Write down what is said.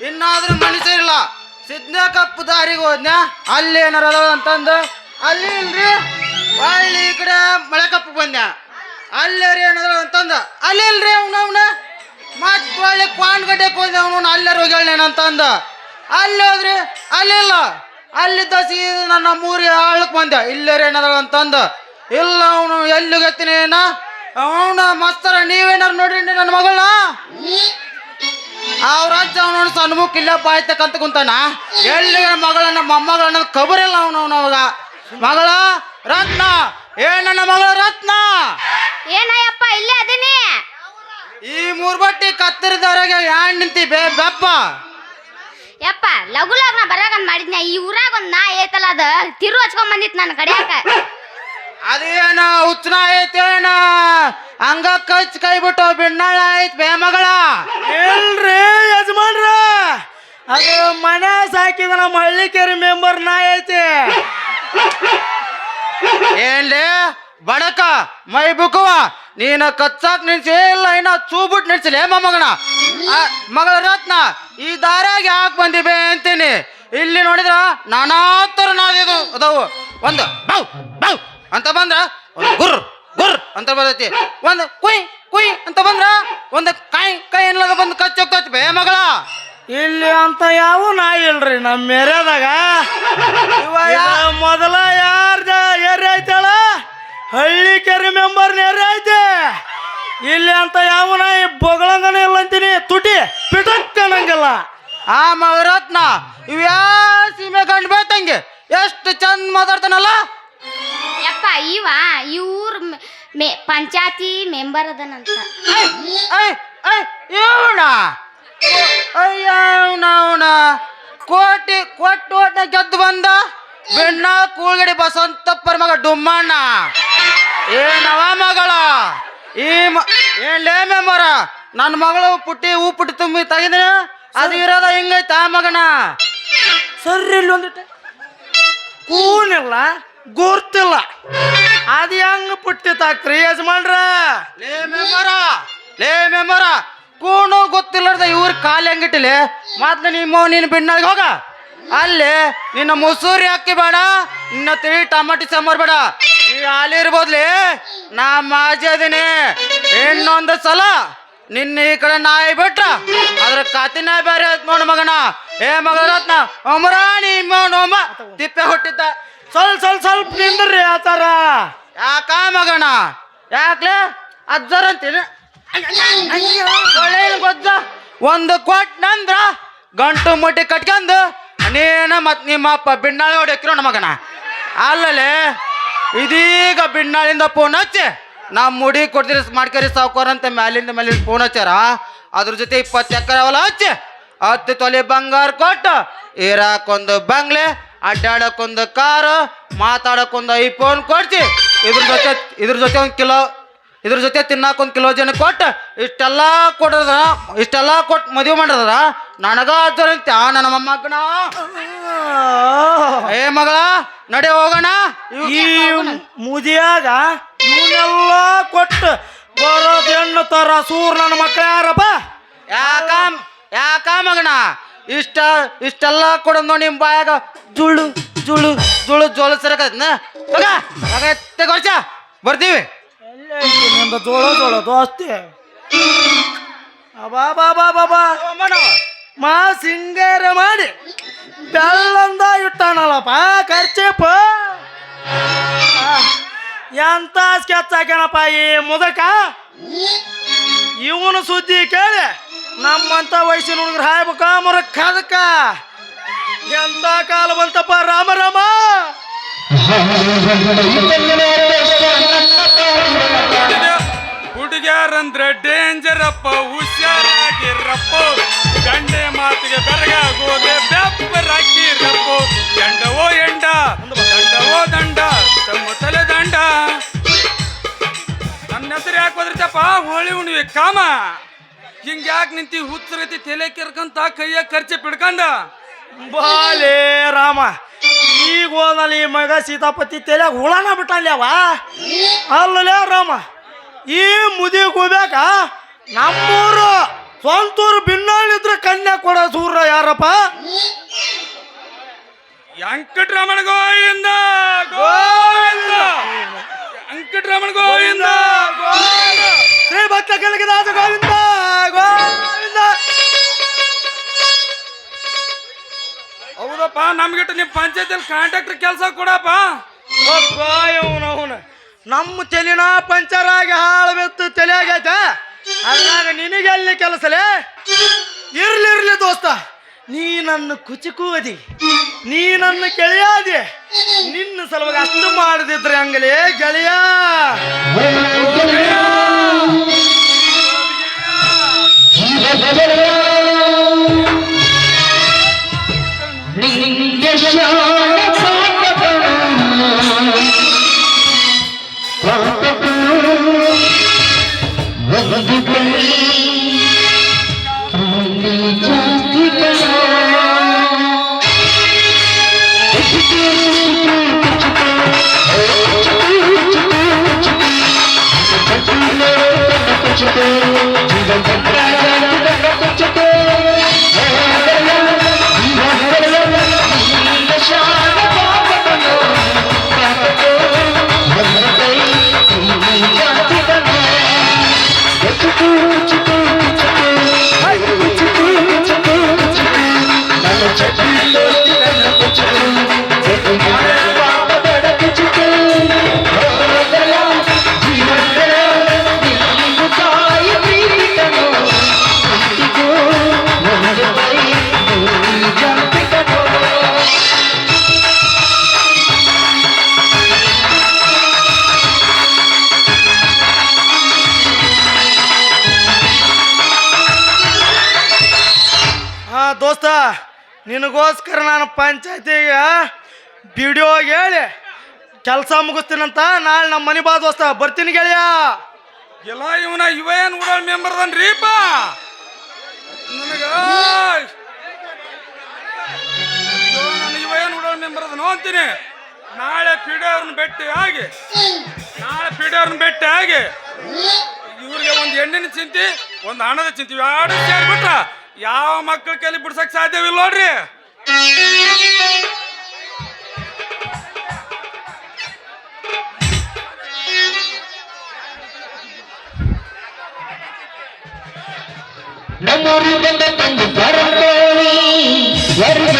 ಇನ್ನಾದ್ರೂ ಮನುಷ್ಯ ಇಲ್ಲ ಸಿದ್ನ ಕಪ್ಪು ದಾರಿಗೆ ಹೋದ್ನ ಅಲ್ಲಿ ಏನಾರ ಅಂತಂದು? ಅಲ್ಲಿ ಇಲ್ರಿ. ಹಳ್ಳಿ ಈ ಕಡೆ ಮಳೆ ಕಪ್ಪು ಬಂದ್ಯ? ಅಲ್ಲಿ ಏನಾದ್ರು ಅಂತಂದ? ಅಲ್ಲಿ ಇಲ್ರಿ ಅವನ ಅವನ. ಮತ್ ಒಳ್ಳೆ ಕ್ವಾನ್ ಗಡ್ಡೆಗೆ ಹೋದ ಅವನು ಅಲ್ಲಾರ ಹೋಗ್ಯಾಳೇನಂತಂದ ಅಲ್ಲಿ ಹೋದ್ರಿ. ಅಲ್ಲಿಲ್ಲ ಅಲ್ಲಿದ್ದ ಸೀದ ನನ್ನ ಮೂರಿ ಆಳಕ್ ಬಂದೆ ಇಲ್ಲರ ಏನಾದ್ರು ಅಂತಂದ? ಇಲ್ಲ ಅವನು, ಎಲ್ಲಿಗೆ ಏನ? ಅವನ ಮಸ್ತರ ನೀವೇನಾರು ನೋಡ್ರಿ ನನ್ನ ಮಗಳನ್ನ? ಅವ್ರ ಅಜ್ಜ ಅವನವನು ಸಣ್ಣ ಮುಖ ಇಲ್ಲ ಬಾಯ್ತಕ್ಕಂತ ಕುಂತಾನ. ಎಲ್ಲಿ ಮಗಳನ್ನ ಮೊಮ್ಮಗಳನ್ನ ಕಬರಿಲ್ಲ ಅವನು ಅವನು ಅವಾಗ. ಮಗಳ ರತ್ನ. ಏ ನನ್ನ ಮಗಳ ರತ್ನ. ಏನಯ್ಯಪ್ಪ ಇಲ್ಲೇ ಅದೀನಿ. ಈ ಮೂರ್ ಬಟ್ಟಿ ಕತ್ತರಿದವರೆಗೆ ಯಾಣ್ ನಿಂತಿ ಬೇ ಬೆಪ್ಪ. ಯಪ್ಪ ಲಘು ಲಗ್ನ ಬರಾಗನ್ ಮಾಡಿದ್ನ. ಈ ಊರಾಗ ಒಂದ್ ನಾ ಐತಲ್ಲ ಅದ ತಿರು ಹಚ್ಕೊಂಡ್ ಬಂದಿತ್ ನನ್ನ ಕಡೆಯಾಕ ಅದೇನ ಹುಚ್ಚನ ಐತೇನ. ಹಂಗ ಕಚ್ ಕೈ ಬಿಟ್ಟು ಬಿಣ್ಣಾಳ ಐತೆ ಬೇ ಮಗಳ. ಇಲ್ರಿ ಯಜಮಾನ್ರ ಅದು ಮನೆ ಸಾಕಿದ ನಮ್ಮ ಹಳ್ಳಿಕೇರಿ ಮೆಂಬರ್ ನಾ ಐತಿ. ಏನ್ಲೇ ಬಡಕ ಮೈ ಬುಕುವ ನೀನ ಕಚ್ಚಾಕ್ ನಿಲ್ಸಿ ಇಲ್ಲ ಇನ್ನ ಚೂಬಿಟ್ ನಿಲ್ಸಿಲ್ಲ ಮೊಮ್ಮಗನ ಆ, ಮಗಳ ರತ್ನ ಈ ದಾರ್ಯಾಗ ಯಾಕೆ ಬಂದಿವೆ ಅಂತೀನಿ. ಇಲ್ಲಿ ನೋಡಿದ್ರ ನಾನಾ ಥರ ನಾದಿದು ಅದಾವು. ಒಂದು ಬೌ ಬೌ ಅಂತ ಬಂದ್ರ ಗುರ್ ಅಂತ ಬರ್ತೈತಿ ಒಂದು ಕುಯ್ ಕುಯ್ ಅಂತ ಬಂದ್ರ ಒಂದು ಕಾಯಿ ಕೈ ಏನ್ಲದ ಬಂದು ಕಚ್ಚಿ ಹೋಗ್ತೈತಿ ಬೇ ಮಗಳ. ಇಲ್ಲಿ ಅಂತ ಯಾವ ನಾಯಿ ಇಲ್ರಿ ನಮ್ಮ ಮೇರೆದಾಗ ಇವ ಯಾ- ಇದ ಮೊದಲ ಯಾರ್ದ ಏರಿ ಐತಳ? ಹಳ್ಳಿ ಕೆರೆ ಮೆಂಬರ್ ಏರಿ ಐತೆ. ಇಲ್ಲಿ ಅಂತ ಯಾವ ನಾಯಿ ಬೊಗಳಂಗನೇ ಇಲ್ಲ ಅಂತೀನಿ. ತುಟಿ ಪಿಟಕ್ ಅನ್ನಂಗಿಲ್ಲ ಆ ಮಗರತ್ನ ಇವ್ ಯಾ ಸೀಮೆ ಕಂಡು ಬೇತಂಗೆ? ಎಷ್ಟು ಚಂದ ಮಾತಾಡ್ತಾನಲ್ಲ? ಯಪ್ಪ ಇವ ಊರ್ ಮೆ- ಪಂಚಾಯತಿ ಮೆಂಬರ್ ಅದನಂತ. ಅಯ್ಯ ಅವನ ಕೋಟಿ ಕೊಟ್ಟು ಓಟ್ನ ಗೆದ್ದು ಬಂದ? ಬೆಣ್ಣ ಕೂಳ್ಗಡಿ ಬಸವಂತಪ್ಪರ ಮಗ ಡುಮ್ಮಣ್ಣ. ಏನವ ಮಗಳ. ಈ ಮ ಏನ್ಲೇ ಮೆಂಬರ ನನ್ನ ಮಗಳು ಪುಟ್ಟಿ ಹೂ ಪುಟ್ಟಿ ತುಂಬಿ ತೆಗೆದ್ರೆ ಅದು ಇರೋದ ಹಿಂಗೈತ ಆ ಮಗನ? ಸರಿ ಇಲ್ಲಿ ಒಂದಿಟ್ಟು ಕೂನಿಲ್ಲ ಗುರ್ತಿಲ್ಲ. ಅದು ಹೆಂಗ್ ಪುಟ್ಟಿತಾಕ್ರಿ ಯಜಮಾನ್ರ ಲೇ ಲೇ ಮೆಮ್ಮರ ಕೂಣು ಗೊತ್ತಿಲ್ಲದ ಇವ್ರ ಕಾಲ್ ಹೆಂಗಿಟ್ಟಿಲಿ ಮೊದ್ಲು ನಿಮ್ಮ ನೀನು ಬಿಣ್ಣಾಗ ಹೋಗ. ಅಲ್ಲಿ ನಿನ್ನ ಮುಸೂರಿ ಅಕ್ಕಿ ಬೇಡ, ನಿನ್ನ ತಿಳಿ ಟಮಾಟಿ ಸಾಂಬಾರ್ ಬೇಡ. ನೀ ಅಲ್ಲಿ ಇರ್ಬೋದ್ಲಿ, ನಾ ಮಾಜಿ ಅದೀನಿ. ಇನ್ನೊಂದು ಸಲ ನಿನ್ನ ಈ ಕಡೆ ನಾಯಿ ಬಿಟ್ರ, ಅದ್ರ ಕಾತಿನ ಬೇರೆ ಆಯ್ತು ನೋಡು ಮಗನ. ಏ ಮಗ ರತ್ನ ಒಮರಾಣಿ ಮೋಣ ತಿಪ್ಪೆ ಹುಟ್ಟಿದ್ದ. ಸ್ವಲ್ಪ ಸ್ವಲ್ಪ ಸ್ವಲ್ಪ ನಿಂದ್ರಿ ಆತರ ಯಾಕ ಮಗಣ? ಯಾಕ್ಲೆ? ಅಜ್ಜರ ಅಂತೀನಿ. ಗೊಜ್ಜ. ಒಂದು ಕೋಟ್ ನಂದ್ರ ಗಂಟು ಮುಟ್ಟಿ ಕಟ್ಕೊಂಡು ನೀನ ಮತ್ ನಿಮ್ಮ ಅಪ್ಪ ಬಿಣ್ಣಾಳಿ ಹೊಡಿಕ್ರೋ ಮಗನ. ಅಲ್ಲಲೇ ಇದೀಗ ಬಿಣ್ಣಾಳಿಂದ ಫೋನ್ ಹಚ್ಚಿ ನಮ್ಮ ಮುಡಿ ಕೊಡ್ತೀರಿ ಮಾಡ್ಕರಿ ಸಾವುಕಾರ ಅಂತ ಮ್ಯಾಲಿಂದ ಮೇಲೆ ಫೋನ್ ಹಚ್ಚಾರ ಅದ್ರ ಜೊತೆ ಇಪ್ಪತ್ತು ಎಕರೆ ಅವಲ ಹಚ್ಚಿ ಹತ್ತು ತೊಲೆ ಬಂಗಾರ ಕೊಟ್ಟು ಇರಾಕೊಂದು ಬಂಗ್ಲೆ ಅಡ್ಡಾಡಕ್ಕೊಂದು ಕಾರು ಮಾತಾಡಕ್ಕೊಂದು ಐಫೋನ್ ಕೊಡ್ತಿ ಇದ್ರ ಜೊತೆ ಇದ್ರ ಜೊತೆ ಒಂದು ಕಿಲೋ ಇದ್ರ ಜೊತೆ ತಿನ್ನಕ್ಕೊಂದು ಒಂದು ಕಿಲೋ ಜನ ಕೊಟ್ಟು ಇಷ್ಟೆಲ್ಲ ಕೊಡದ್ರ ಇಷ್ಟೆಲ್ಲ ಕೊಟ್ಟು ಮದುವೆ ಮಾಡಿದ್ರ ನನಗ ಆ ನನ್ನ ಮೊಮ್ಮಗನ. ಏ ಮಗಳ ನಡೆ ಹೋಗೋಣ. ಈ ಮುದಿಯಾಗ ಇವನ್ನೆಲ್ಲ ಕೊಟ್ಟು ಬರೋದು ಹೆಣ್ಣು ತರ ಸೂರ್ ನನ್ನ ಮಕ್ಕಳ ಯಾರಪ್ಪ ಯಾಕ ಯಾಕ ಮಗನ? ಇಷ್ಟ, ಇಷ್ಟೆಲ್ಲ ಕೊಡೋದು ನೋಡಿ ನಿಮ್ಮ ಬಾಯಾಗ. ಜುಳು ಜುಳು ಜುಳು ಜೋಳ ಸರಕ ಬರ್ತೀವಿ. ದೋಸ್ತಿ? ಅಬಾ, ಬಾ ಬಾ ಬಾ ಬಾ. ಮಾ ಸಿಂಗಾರ ಮಾಡಿ ಬೆಲ್ಲಂದ ಇಟ್ಟಾನಲ್ಲಪ್ಪ ಖರ್ಚಪ್ಪ ಎಂತ ಸ್ಕೆಚ್ ಹಾಕ್ಯಾನಪ್ಪ ಈ ಮುದಕ? ಇವನು ಸುದ್ದಿ ಕೇಳಿ. ನಮ್ಮಂತ ವಯಸ್ಸಿನ ಹುಡುಗರು ಹಾಯ್ಬೇಕ ಮರ ಅದಕ್ಕ ಎಂತ ಕಾಲ ಬಂತಪ್ಪ, ರಾಮ ರಾಮ? ಹುಡುಗ್ಯಾರಂದ್ರೆ ಡೇಂಜರ್ ಅಪ್ಪ ಹುಷಾರಾಗಿರಪ್ಪ. ಗಂಡೆ ಮಾತಿಗೆ ಬೆರಗಾಗೋದೆ ಬೆಪ್ಪರಾಗಿರಪ್ಪ. ಎಂಡವೋ ಎಂಡ ದಂಡವೋ ದಂಡ, ತಮ್ಮ ತಲೆ ದಂಡ. ನನ್ನ ಹೆಸರು ಯಾಕೆ ಹೋದ್ರತಪ್ಪ ಹೋಳಿ ಉಣ್ವಿ ಕಾಮ. ಹಿಂಗ ಯಾಕೆ ನಿಂತಿ ಹುಚ್ಚರತಿ ತಲೆ ಕೆರ್ಕಂತ ಕೈಯ ಖರ್ಚೆ ಪಿಡ್ಕಂಡ. ಬಾಲೇ ರಾಮ. ಈಗ ಹೋದಲ್ಲಿ ಈ ಮಗ ಸೀತಾಪತಿ ತಲೆಯಾಗ ಹುಳನ ಬಿಟ್ಟಲ್ಯವ ಅಲ್ಲಲೇ ರಾಮ. ಈ ಮುದಿ ಹೋಗ್ಬೇಕ ನಮ್ಮೂರು ಸ್ವಂತೂರು ಬಿನ್ನಾಳಿದ್ರೆ ಕನ್ಯಾ ಕೊಡ ಸೂರ ಯಾರಪ್ಪ? ವೆಂಕಟರಮಣ ಗೋಯಿಂದ ಗೋವಿಂದ. ವೆಂಕಟರಮಣ ಗೋವಿಂದ. ಶ್ರೀ ಭಕ್ತ ಕನಕದಾಸ ಗೋವಿಂದ ಗೋವಿಂದ. ಹೌದಪ್ಪ ನಮ್ಗಿಟ್ಟು ನಿಮ್ಮ ಪಂಚಾಯತಿಯಲ್ಲಿ ಕಾಂಟ್ರಾಕ್ಟರ್ ಕೆಲಸ ಕೊಡಪ್ಪ. ಅವನ. ನಮ್ಮ ತಲೆನ ಪಂಚರ್ ಆಗಿ ಹಾಳು ಬಿತ್ತು ತಲೆ ಆಗೈತೆ. ಅದ್ರಾಗ ನಿನಗೆಲ್ಲಿ ಕೆಲಸಲೇ ಇರ್ಲಿ ಇರ್ಲಿ ದೋಸ್ತ ನೀ ನನ್ನ ಕುಚಿಕೂದಿ ನೀ ನನ್ನ ಗೆಳೆಯಾದಿ ನಿನ್ನ ಸಲುವಾಗಿ ಅಷ್ಟು ಮಾಡದಿದ್ರೆ ಹಂಗಲೇ ಗೆಳೆಯ. ಹಾ ದೋಸ್ತ, ನಿನಗೋಸ್ಕರ ನಾನು ಪಂಚಾಯತಿಗೆ ವಿಡಿಯೋ ಹೇಳಿ. ಕೆಲಸ ಮುಗಿಸ್ತೀನಂತ ನಾಳೆ ನಮ್ಮ ಮನೆ ಬಾ ದೋಸ್ತ, ಬರ್ತೀನಿ ಗೆಳೆಯ. ಎಲ್ಲ ಇವನ ಇವ ಏನು ಊರಲ್ಲಿ ಮೆಂಬರ್ ಅದನ್ರಿಪ್ಪ ನನಗ ನನಗೆ ಇವ ಏನ್ ಮೆಂಬರ್ ಅಂತೀನಿ. ನಾಳೆ ಪಿಡಿ ಭೇಟಿ ಆಗಿ ನಾಳೆ ಪಿಡಿ ಭೇಟಿ ಆಗಿ ಇವ್ರಿಗೆ ಒಂದು ಹೆಣ್ಣಿನ ಚಿಂತಿ, ಒಂದು ಹಣದ ಚಿಂತಿ, ಎರಡು ಸೇರ್ಬಿಟ್ರ. ಯಾವ ಮಕ್ಕಳ ಕೈಲಿ ಬಿಡ್ಸಕ್ ಸಾಧ್ಯವಿಲ್ಲ ನೋಡ್ರಿ. ನಮ್ಮೂರು ಬಂದ ತಂದು ಬರಬೇಡಿ. ವರುಣ